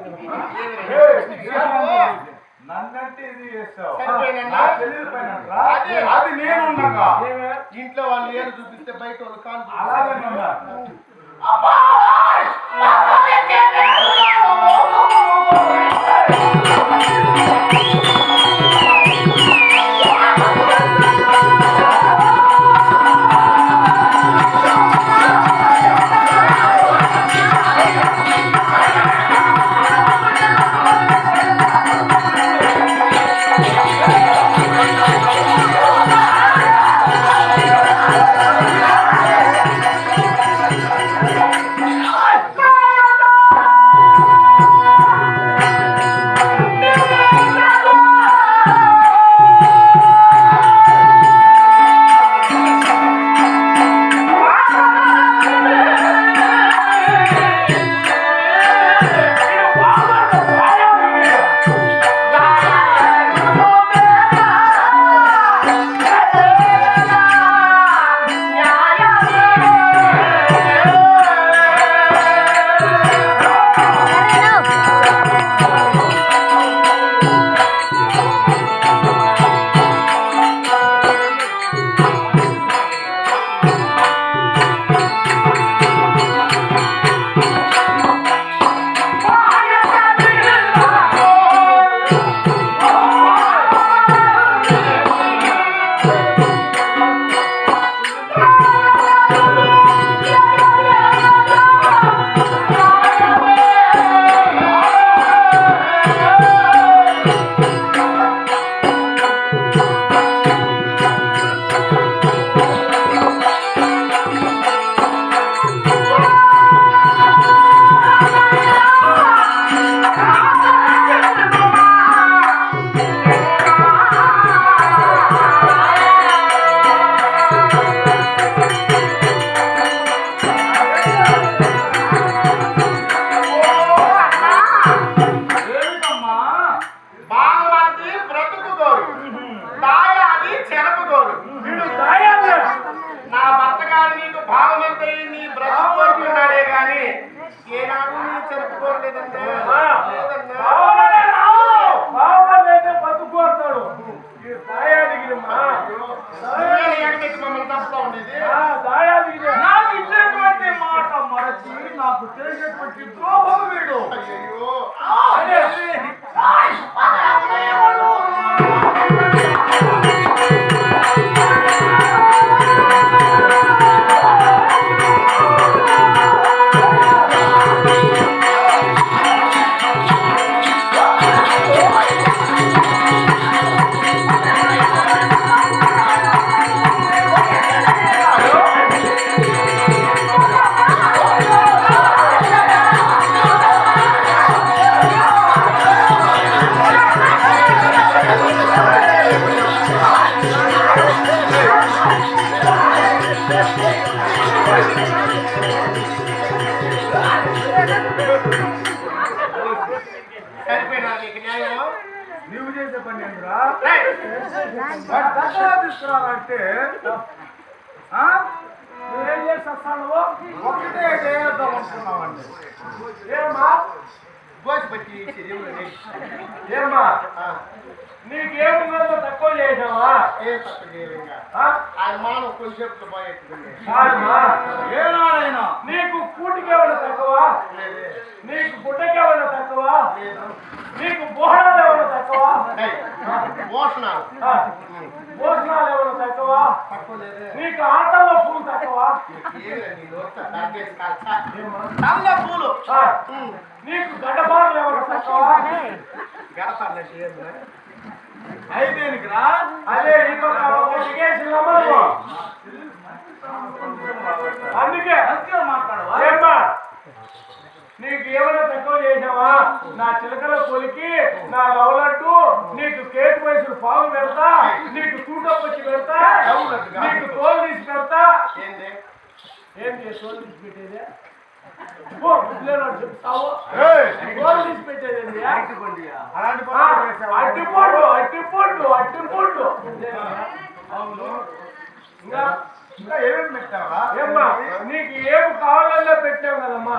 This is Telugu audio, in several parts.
ఇది అది నేను ఇంట్లో వాళ్ళు ఏం చూపిస్తే బయట వాళ్ళు కాదు అలాగే మమ్మల్ని తప్పుతా ఉండేది ఆ, దాయాదిగిరి. నాకు ఇచ్చినటువంటి మాట మరచి నాకు చేసేటువంటి సరిపోయినా నీకు న్యాయం? నీవు చేసే పని తీసుకురావాలంటే నువ్వేం ఒకటే చేద్దాం అనుకున్నామండి ఏమా గోసి పట్టి శరీరంలో నెయ్యి. ఏమా ఆ, నీకేమున్నదో తక్కువ చేసావా? ఏ తప్పు చేయలేక ఆ? ఆయన మానవ కొంచెం పోయేట్టుకుంది. కాదమ్మా. ఏనాడైనా? నీకు కూటికేమైనా తక్కువ? లేదే. నీకు గుడ్డకేమైనా తక్కువ? నీకు బోహనాలు ఏమైనా తక్కువ? మోసనాలు భోజనాలు ఏమైనా తక్కువ తక్కువ? లేదే నీకు ఆటల్లో పూలు తక్కువ. నల్ల పూలు. నీకు గడ్డపారలు ఏమైనా తక్కువ? గడపన్నట్టు ఏందిరా? ఐదేనికిరా? అదే ఒకేసి నమ్మరు అందుకే మాట్లాడవా? నీకు ఏమైనా తక్కువ చేసావా? నా చిలకల పొలికి నా లవలడ్డు నీకు కేక్ వయసు ఫామ్ పెడతా నీకు తూటం పచ్చి పెడతా నీకు తోలు తీసి పెడతా. ఏం చేసి తోలు తీసి పెట్టేదే? అట్టిపోండు అట్టిపోండు అట్టిపోండు ఇంకా? ఏమేమి పెట్టావా? ఏమ్మా నీకు ఏం కావాలన్నా పెట్టావు కదమ్మా.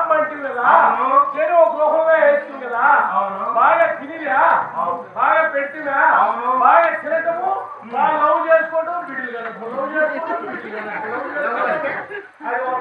verdad. Ah, no.